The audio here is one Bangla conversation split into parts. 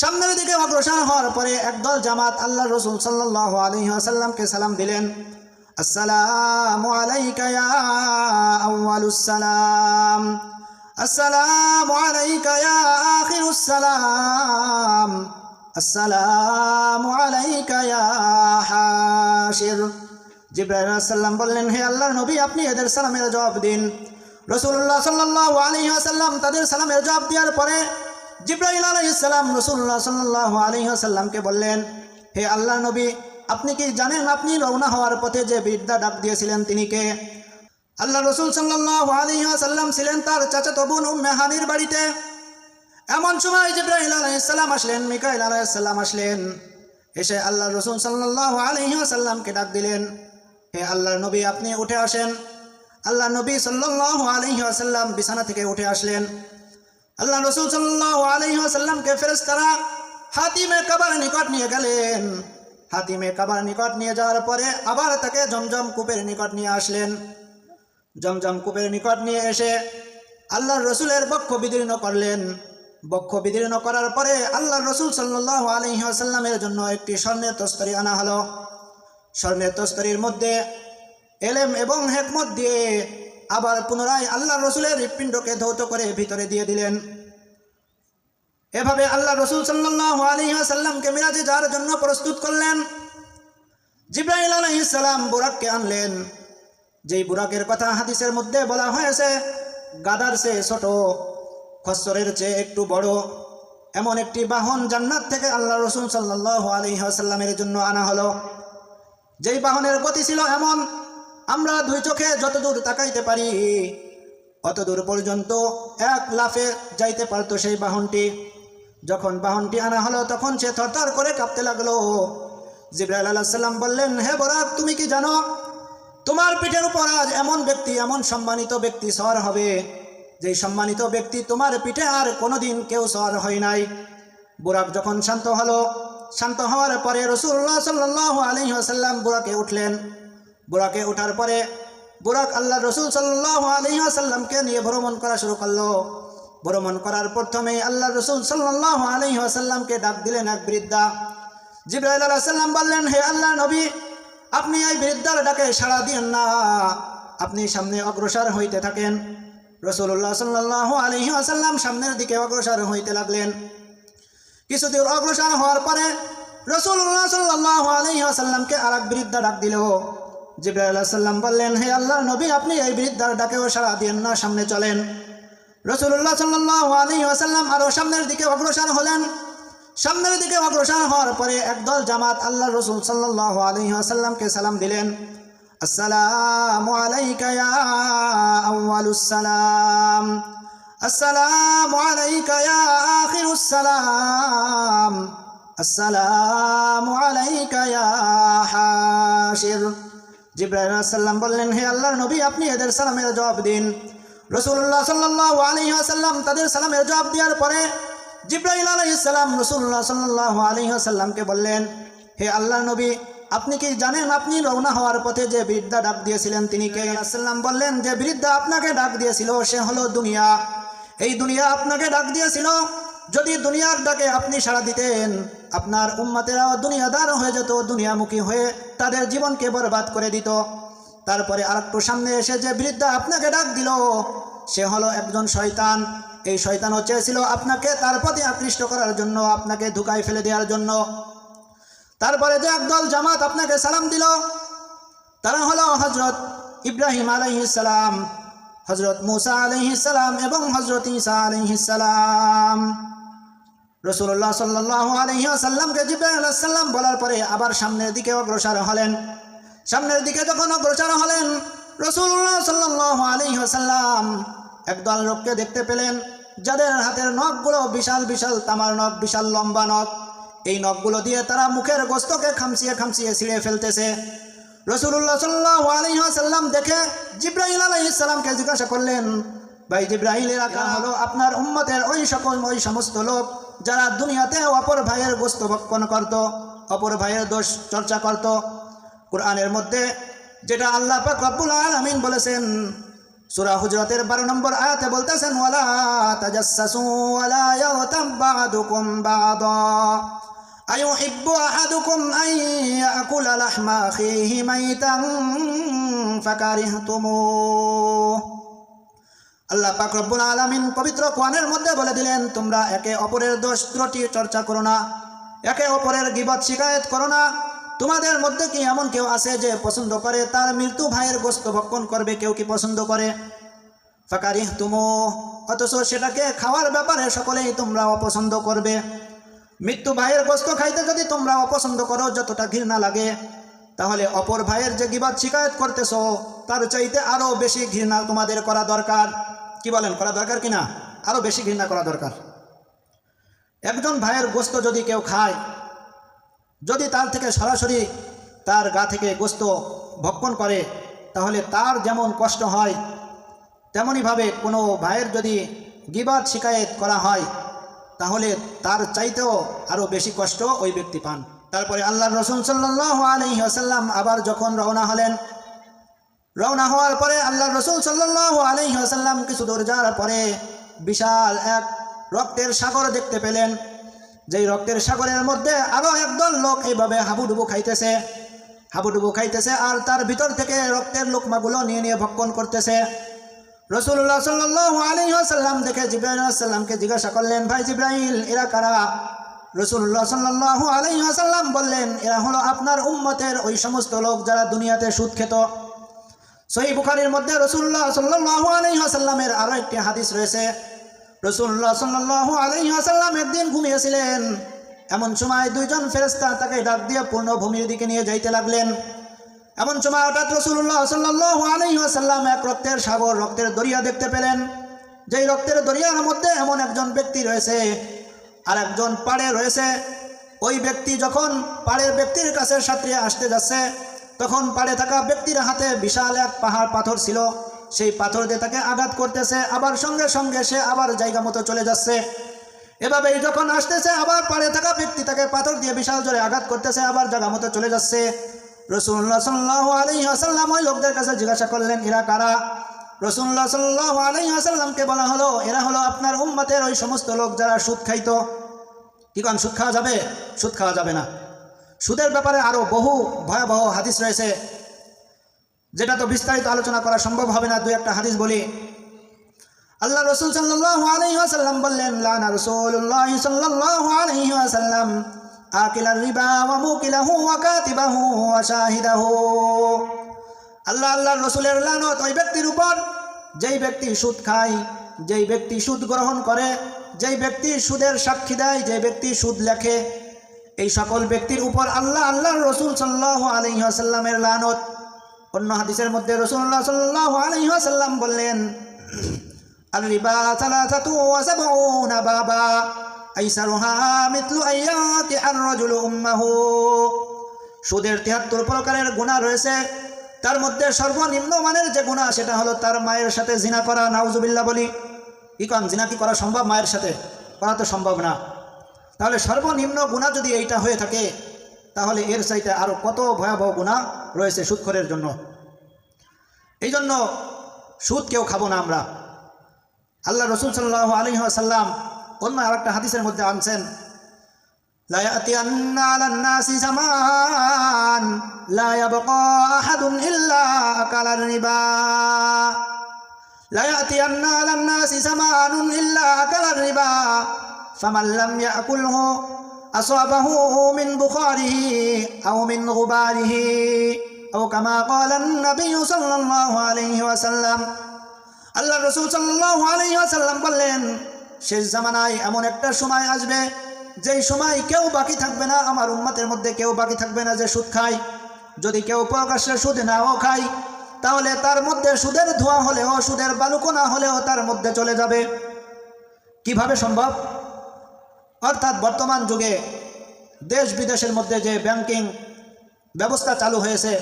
সামনের দিকে অগ্রসর হওয়ার পরে একদল জামাত আল্লাহ রসুল সাল্লাহ আলহিহাসাল্লামকে সালাম দিলেন। আসসালামু আলাইকা আউয়ালুস সালাম। আসসালামু আলাইকা আখিরুস সালাম। আসসালামু আলাইকা হাশির। জিব্রাইল আলাইহিস সালাম বললেন, হে আল্লাহর নবী, আপনি এদের সালামের জবাব দিন। রসুল্লাহ সাল্লাহ আলহিহাসাল্লাম তাদের সালামের জবাব দেওয়ার পরে জিব্রাহিল আলহিসাল্লাম রসুল্লাহ সাল্লাহ আলহিহাসাল্লামকে বললেন, হে আল্লাহ নবী, আপনি কি জানেন আপনি রওনা হওয়ার পথে যে বিদ্যা ডাক দিয়েছিলেন তিনি কে? আল্লাহ রসুল সাল্লাহ আলহিহাসাল্লাম ছিলেন তার চাচাতো বোন উম্মে হানির বাড়িতে। এমন সময় জিব্রাহিল আলাইসাল্লাম আসলেন, মিকাইল আলাইসাল্লাম আসলেন। এসে আল্লাহ রসুল সাল্লাহ আলহিহাসাল্লামকে ডাক দিলেন, হে আল্লাহর নবী, আপনি উঠে আসেন। আল্লাহ নবী সাল্লাহ আলহি আসাল্লাম বিছানা থেকে উঠে আসলেন। আল্লাহ রসুল সাল্লাহ আলহি আসাল্লামকে ফেরেস তারা হাতিমে কাবার নিকট নিয়ে গেলেন। হাতিমে কাবার নিকট নিয়ে যাওয়ার পরে আবার তাকে জমজম কূপের নিকট নিয়ে আসলেন। জমজম কূপের নিকট নিয়ে এসে আল্লাহর রসুলের বক্ষ বিদীর্ণ করলেন। বক্ষ বিদীর্ণ করার পরে আল্লাহ রসুল সাল্লাহ আলহি আসাল্লামের জন্য একটি স্বর্ণের তস্তরি আনা হলো। স্বর্ণের তস্তরির মধ্যে এলেম এবং হেকমত দিয়ে আবার পুনরায় আল্লাহ রসুলের হৃৎপিণ্ডকে ধৌত করে ভিতরে দিয়ে দিলেন। এভাবে আল্লাহ রসুল সাল্লাহ আলহিহাসাল্লামকে মিরাজে যাওয়ার জন্য প্রস্তুত করলেন। জিব্রাহিল আলহিসাল্লাম বুরাককে আনলেন। যেই বুরাকের কথা হাদিসের মধ্যে বলা হয়েছে, গাদার সে ছোট খসরের চেয়ে একটু বড়, এমন একটি বাহন জান্নাত থেকে আল্লাহ রসুল সাল্লাহ আলহিহাসাল্লামের জন্য আনা হলো। যেই বাহনের গতি ছিল এমন আমরা দুই চোখে যতদূর তাকাইতে পারি, অতদূর পর্যন্ত এক লাফে যাইতে পারতো সেই বাহনটি। যখন বাহনটি আনা হলো, তখন সে থরথর করে কাঁপতে লাগল। জিব্রাইল আলাহ সাল্লাম বললেন, হে বরাক তুমি কি জানো? তোমার পিঠের উপর আজ এমন ব্যক্তি, এমন সম্মানিত ব্যক্তি সর হবে, যেই সম্মানিত ব্যক্তি তোমার পিঠে আর কোনোদিন কেউ সর হয় নাই। বুরাক যখন শান্ত হলো, শান্ত হওয়ার পরে রসুল্লাহ সাল্লাহ আলহি আসাল্লাম বুড়াকে উঠলেন। বুড়াকে ওঠার পরে বুড়াক আল্লাহ রসুল সাল্লাহ আলহি আসাল্লামকে নিয়ে ভ্রমণ করা শুরু করল। ভ্রমণ করার প্রথমে আল্লাহ রসুল সাল্লাহ আলহি আসাল্লামকে ডাক দিলেন এক বৃদ্ধা। জিব্রাহিল আল্লাহ সাল্লাম বললেন, হে আল্লাহ নবী, আপনি এই বৃদ্ধার ডাকে সাড়া দিন না। আপনি সামনে অগ্রসর হইতে থাকেন। রসুল্লাহ সাল্লাহ আলহি আসাল্লাম সামনের দিকে অগ্রসর হইতে লাগলেন। কিছুদূর অগ্রসর হওয়ার পরে রসুল্লাহ সাল্লাহ আলহিহাসাল্লামকে আর এক বৃদ্ধা ডাক দিল জিব্রাহ বললেন, হে আল্লাহ নবী, আপনি এই বৃদ্ধার ডাকেও সারা দিন না, সামনে চলেন। রসুল্লাহ সাল্লাহ আলী আসাল্লাম আরও সামনের দিকে অগ্রসর হলেন। সামনের দিকে অগ্রসর হওয়ার পরে একদল জামাত আল্লাহ রসুল সাল্লাহ আলী আসাল্লামকে সালাম দিলেন। আসসালামু আলাইকা আসসালাম আউয়ালুস জিব্রাইল সাল্লাম বললেন, হে আল্লাহর নবী, আপনি এদের সালামের জবাব দিন। রসুল্লাহ সাল্লাহ আলহি আসাল্লাম তাদের সালামের জবাব দেওয়ার পরে জিব্রাইল আলহিসাল্লাম রসুল্লাহ সাল্লাহ আলহি আসাল্লামকে বললেন, হে আল্লাহর নবী, আপনি কি জানেন আপনি রওনা হওয়ার পথে যে বৃদ্ধা ডাক দিয়েছিলেন, তিনি কে? আসাল্লাম বললেন, যে বৃদ্ধা আপনাকে ডাক দিয়েছিল, সে হলো দুনিয়া। এই দুনিয়া আপনাকে ডাক দিয়েছিল যদি দুনিয়ার ডাকে আপনি সাড়া দিতেন, আপনার উম্মাতেরাও দুনিয়াদার হয়ে যেত, দুনিয়ামুখী হয়ে তাদের জীবনকে বরবাদ করে দিত। তারপরে আর একটু সামনে এসে যে বৃদ্ধা আপনাকে ডাক দিল, সে হলো একজন শয়তান। এই শয়তানও চেয়েছিল আপনাকে তার প্রতি আকৃষ্ট করার জন্য, আপনাকে ধুকায় ফেলে দেওয়ার জন্য। তারপরে যে একদল জামাত আপনাকে সালাম দিল, তারা হলো হজরত ইব্রাহিম আলাইহিসালাম হজরত মুসা আলহিসাল্লাম এবং হজরত ঈসা আলহিসাল্লাম রসুল্লাহ সাল্লাহ আলহিহাসাল্লামকে জিব্রাহিম বলার পরে আবার সামনের দিকে অগ্রসর হলেন। সামনের দিকে যখন অগ্রসর হলেন রসুল্লাহ সাল্লাহ আলহিহাসাল্লাম একদল লোককে দেখতে পেলেন, যাদের হাতের নখগুলো বিশাল বিশাল, তামার নখ বিশাল লম্বা নখ। এই নখগুলো দিয়ে তারা মুখের গোস্তকে খামচিয়ে খামচিয়ে ছিঁড়ে ফেলতেছে। রসুল্লাহ সাল্লাহ আলহিহাসাল্লাম দেখে জিব্রাহিল আলহিসাল্লামকে জিজ্ঞাসা করলেন, ভাই জিব্রাহিল এলাকা হলো আপনার উম্মতের ওই সকল, ওই সমস্ত লোক যারা দুনিয়াতে অপর ভাইয়ের গোস্ত ভক্ষণ করত, অপর ভাইয়ের দোষ চর্চা করত, কোরআনের মধ্যে যেটা আল্লাহ পাক রব্বুল আলমিন বলেছেন, সুরা হুজরাতের বারো নম্বর আয়াতে বলতেছেন, ওয়ালা তাজাসসু ওয়ালা ইয়াগতাব বা'দুকুম বা'দা। আইয়ুহিব্বু আহাদুকুম আন ইয়াকুলা লাহমা আখিহি মাইতান ফাকারিহতুমুহ আল্লাহ পাক রব্বুল আলামিন পবিত্র কোরআনের মধ্যে বলে দিলেন, তোমরা একে অপরের দোষ ত্রুটি চর্চা করো না, একে অপরের গিবত শিকায়ত করো না। তোমাদের মধ্যে কি এমন কেউ আছে যে পছন্দ করে? তার মৃত্যু ভাইয়ের গোস্ত ভক্ষণ করবে, কেউ কি পছন্দ করে? ফাকারি তুমো অথচ সেটাকে খাওয়ার ব্যাপারে সকলেই তোমরা অপছন্দ করবে। মৃত্যু ভাইয়ের গোস্ত খাইতে যদি তোমরা অপছন্দ করো, যতটা ঘৃণা লাগে, তাহলে অপর ভাইয়ের যে গিবাদ শিকায়ত করতেছ, তার চাইতে আরও বেশি ঘৃণা তোমাদের করা দরকার। কি বলেন, করা দরকার কিনা? আরও বেশি ঘৃণা করা দরকার। একজন ভাইয়ের গোস্ত যদি কেউ খায়, যদি তার থেকে সরাসরি তার গা থেকে গোস্ত ভক্ষণ করে, তাহলে তার যেমন কষ্ট হয় তেমনইভাবে কোনো ভাইয়ের যদি গিবাদ শিকায়েত করা হয়, তাহলে তার চাইতেও আরও বেশি কষ্ট ওই ব্যক্তি পান। তারপরে আল্লাহ রসুল সাল্লাহ আলহি আসাল্লাম আবার যখন রওনা হলেন রওনা হওয়ার পরে আল্লাহ রসুল সাল্লাহ আলহি আসাল্লাম কিছু দূর যাওয়ার পরে বিশাল এক রক্তের সাগর দেখতে পেলেন। যেই রক্তের সাগরের মধ্যে আরও একদল লোক এইভাবে হাবুডুবু খাইতেছে হাবুডুবু খাইতেছে আর তার ভিতর থেকে রক্তের লোকমাগুলো নিয়ে নিয়ে ভক্ষণ করতেছে। রসুল্লাহ সাল্লাহ আলী আসাল্লাম দেখে জিব্রাহিল আসাল্লামকে জিজ্ঞাসা করলেন, ভাই জিব্রাহিল এরা কারা? রসুল্লাহ সাল্লাহ আলী আসাল্লাম বললেন, এরা হলো আপনার উম্মতের ওই সমস্ত লোক যারা দুনিয়াতে সুদ খেত। সহি বুখারির মধ্যে রসুল্লাহ সাল্লাহ আলী আসাল্লামের আরও একটি হাদিস রয়েছে। রসুল্লাহ সাল্লাহ আলী আসাল্লাম একদিন ঘুমিয়েছিলেন। এমন সময় দুইজন ফেরেস্তা তাকে ডাক দিয়ে পূর্ণভূমির দিকে নিয়ে যাইতে লাগলেন। এমন সময় হঠাৎ রসুল্লাহ সাল্লাহ আলহিহাসাল্লাম এক রক্তের সাগর, রক্তের দরিয়া দেখতে পেলেন। যেই রক্তের দরিয়ার মধ্যে এমন একজন ব্যক্তি রয়েছে আর একজন পাড়ে রয়েছে। ওই ব্যক্তি যখন পাড়ের ব্যক্তির কাছে সাঁতরিয়ে আসতে যাচ্ছে তখন পাড়ে থাকা ব্যক্তির হাতে বিশাল এক পাহাড় পাথর ছিল। সেই পাথর দিয়ে তাকে আঘাত করতেছে, আবার সঙ্গে সঙ্গে সে আবার জায়গা মতো চলে যাচ্ছে। এভাবেই যখন আসতেছে, আবার পাড়ে থাকা ব্যক্তি তাকে পাথর দিয়ে বিশাল জোরে আঘাত করতেছে, আবার জায়গা মতো চলে যাচ্ছে। রসুল্লাহ সাল্লাহ আলী আসাল্লাম ওই লোকদের কাছে জিজ্ঞাসা করলেন, এরা কারা? রসুল্লাহ সাল্লাহ আলী আসাল্লামকে বলা হলো, এরা হলো আপনার উম্মতের ওই সমস্ত লোক যারা সুদ খাইতো। কি কারণ সুদ খাওয়া যাবে? সুদ খাওয়া যাবে না। সুদের ব্যাপারে আরও বহু ভয়াবহ হাদিস রয়েছে, যেটা তো বিস্তারিত আলোচনা করা সম্ভব হবে না দু একটা হাদিস বলি। আল্লাহ রসুল সাল্লাহ আলী আসাল্লাম বললেন, লানা রসুল্লাহ সাল্লাহ আলী আসাল্লাম আকিলার রিবা ওয়া মুকিলাহু ওয়া কাতিবাহু ওয়া শাহিদাহু। আল্লাহ আল্লাহর রসুলের লানত ওই ব্যক্তির উপর, যেই ব্যক্তি সুদ খায়, যেই ব্যক্তি সুদ গ্রহণ করে, যেই ব্যক্তি সুদের সাক্ষী দেয় যে ব্যক্তি সুদ লেখে এই সকল ব্যক্তির উপর আল্লাহ আল্লাহ রসুল সাল্লাহ আলহিহাসাল্লামের লানত। অন্য হাদিসের মধ্যে রসুল্লাহ সাল্লাহ আলহিহাসাল্লাম বললেন ওয়া সাবউনা বাবা, আইসারুহা মিথলু আইয়াতি আর রাজুল উম্মাহু। সুদের তিয়াত্তর প্রকারের গুণা রয়েছে। তার মধ্যে সর্বনিম্ন মানের যে গুণা সেটা হলো তার মায়ের সাথে জিনা করা। নাউজুবিল্লাহ বলি। কি কন? জিনা কি করা সম্ভব মায়ের সাথে? করা তো সম্ভব না। তাহলে সর্বনিম্ন গুণা যদি এইটা হয়ে থাকে, তাহলে এর চাইতে আরও কত ভয়াবহ গুণা রয়েছে সুদখরের জন্য? এই জন্য সুদ কেউ খাব না আমরা। আল্লাহ রসুল সাল্লাহ আলী সাল্লাম অন্য আর একটা হাদিসের মধ্যে আনছেন لا يأتين على الناس زمان لا يبقى أحد إلا أكل الربا لا يأتين على الناس زمان إلا أكل الربا فمن لم يأكله أصابه من بخاره أو من غباره أو كما قال النبي صلى الله عليه وسلم আল্লাহ রসুল সাল্লাহ আলী আসাল্লাম বললেন শেষ জামানায় এমন একটা সময় আসবে যেই সময় কেউ বাকি থাকবে না আমার উম্মতের মধ্যে কেউ বাকি থাকবে না যে সুদ খায় যদি কেউ প্রকাশ্যে সুদ নাও খায় তাহলে তার মধ্যে সুদের ধোঁয়া হলেও সুদের বালুকোনা হলেও তার মধ্যে চলে যাবে কিভাবে সম্ভব অর্থাৎ বর্তমান যুগে দেশ বিদেশের মধ্যে যে ব্যাংকিং ব্যবস্থা চালু হয়েছে,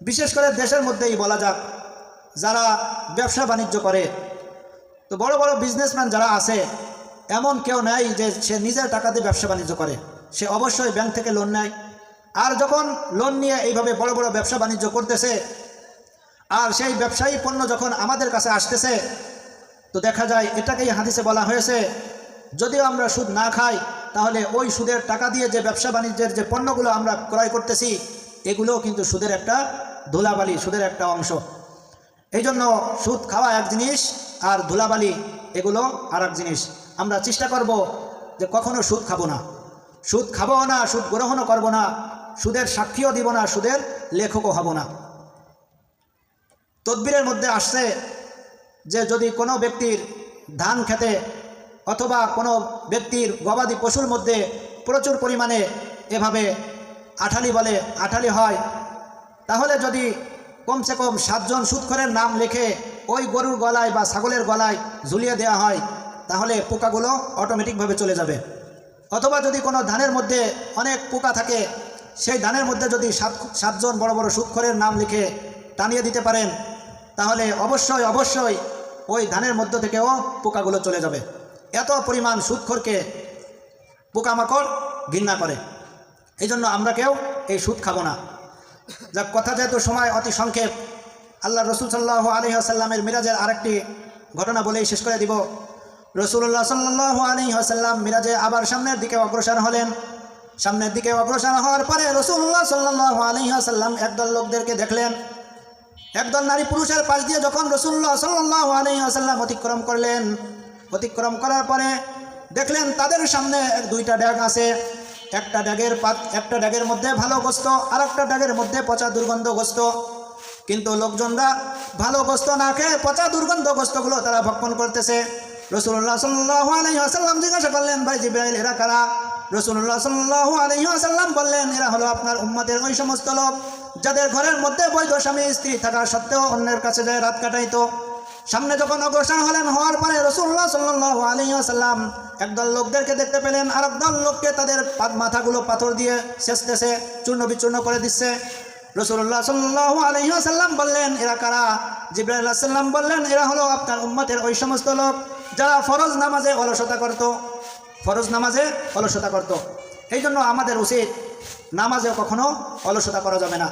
বিশেষ করে দেশের মধ্যেই বলা যাক, যারা ব্যবসা বাণিজ্য করে, তো বড় বড় বিজনেসম্যান যারা আছে, এমন কেউ নেই যে সে নিজের টাকা দিয়ে ব্যবসা বাণিজ্য করে। সে অবশ্যই ব্যাংক থেকে লোন নেয়। আর যখন লোন নিয়ে এইভাবে বড় বড় ব্যবসা বাণিজ্য করতেছে, আর সেই ব্যবসায়ী পণ্য যখন আমাদের কাছে আসতেছে, তো দেখা যায় এটাকেই হাদিসে বলা হয়েছে যদিও আমরা সুদ না খাই, তাহলে ওই সুদের টাকা দিয়ে যে ব্যবসা বাণিজ্যের যে পণ্যগুলো আমরা ক্রয় করতেছি, এগুলোও কিন্তু সুদের একটা ধুলাবালি, সুদের একটা অংশ। এই জন্য সুদ খাওয়া এক জিনিস, আর ধুলাবালি এগুলো আর এক জিনিস। আমরা চেষ্টা করব যে কখনো সুদ খাব না। সুদ খাব না, সুদ গ্রহণও করব না, সুদের সাক্ষীও দিব না, সুদের লেখকও হব না। তদবিরের মধ্যে আসছে যে যদি কোনো ব্যক্তির ধান খেতে অথবা কোনো ব্যক্তির গবাদি পশুর মধ্যে প্রচুর পরিমাণে এভাবে আঠালি বলে আঠালি হয়, তাহলে যদি কমসে কম সাতজন সুৎখরের নাম লিখে ওই গরুর গলায় বা ছাগলের গলায় ঝুলিয়ে দেওয়া হয়, তাহলে পোকাগুলো অটোমেটিকভাবে চলে যাবে। অথবা যদি কোনো ধানের মধ্যে অনেক পোকা থাকে, সেই ধানের মধ্যে যদি সাত, সাতজন বড় বড় সুৎখরের নাম লিখে টানিয়ে দিতে পারেন, তাহলে অবশ্যই অবশ্যই ওই ধানের মধ্য থেকেও পোকাগুলো চলে যাবে। এত পরিমাণ সুৎখরকে পোকামাকড় ঘৃণা করে। এই জন্য আমরা কেউ এই সুদ খাব না। যা কথা যেহেতু সময় অতি সংক্ষেপ, আল্লাহ রসুল সাল্লাহ আলী আসাল্লামের মিরাজের আরেকটি ঘটনা বলেই শেষ করে দিব। রসুল্লাহ সাল্লাহ আলী আসাল্লাম মিরাজে আবার সামনের দিকে অগ্রসর হলেন। সামনের দিকে অগ্রসর হওয়ার পরে রসুল্লাহ সাল্লাহ আলী আসাল্লাম একদল লোকদেরকে দেখলেন। একদল নারী পুরুষের পাশ দিয়ে যখন রসুল্লাহ সাল্লাহ আলী আসাল্লাম অতিক্রম করলেন অতিক্রম করার পরে দেখলেন তাদের সামনে দুইটা ড্যাগ আছে। একটা ড্যাগের পাত, একটা ড্যাগের মধ্যে ভালো গোস্ত আর একটা ড্যাগের মধ্যে পচা দুর্গন্ধ গোস্ত। কিন্তু লোকজনরা ভালো গোস্ত না খেয়ে পচা দুর্গন্ধ গোস্তগুলো তারা ভক্ষণ করতেছে। রসুল্লাহ সাল্লাহ আলহিহাসাল্লাম জিজ্ঞাসা করলেন, ভাই জিব্রাইল, এরা কারা? রসুল্লাহ সাল্লাহ আলহিহাসাল্লাম বললেন, এরা হলো আপনার উম্মতের ওই সমস্ত লোক, যাদের ঘরের মধ্যে বৈধ স্বামী, স্ত্রী থাকা সত্ত্বেও অন্যের কাছে যায় রাত কাটাইতো। সামনে যখন অগ্রসর হলেন, হওয়ার পরে রসুল্লাহ সাল্লাহ আলহিহাসাল্লাম একদল লোকদেরকে দেখতে পেলেন, আর একদল লোককে তাদের মাথাগুলো পাথর দিয়ে শেষতেছে চূর্ণ বিচূর্ণ করে দিচ্ছে। রসুল্লাহ সাল্লাহ আলহিহাসাল্লাম বললেন, এরা কারা? জিব্রাহ সাল্লাম বললেন, এরা হলো আপনার উম্মতের ওই সমস্ত লোক যারা ফরজ নামাজে অলসতা করত। ফরজ নামাজে অলসতা করত। এই জন্য আমাদের উচিত নামাজেও কখনো অলসতা করা যাবে না।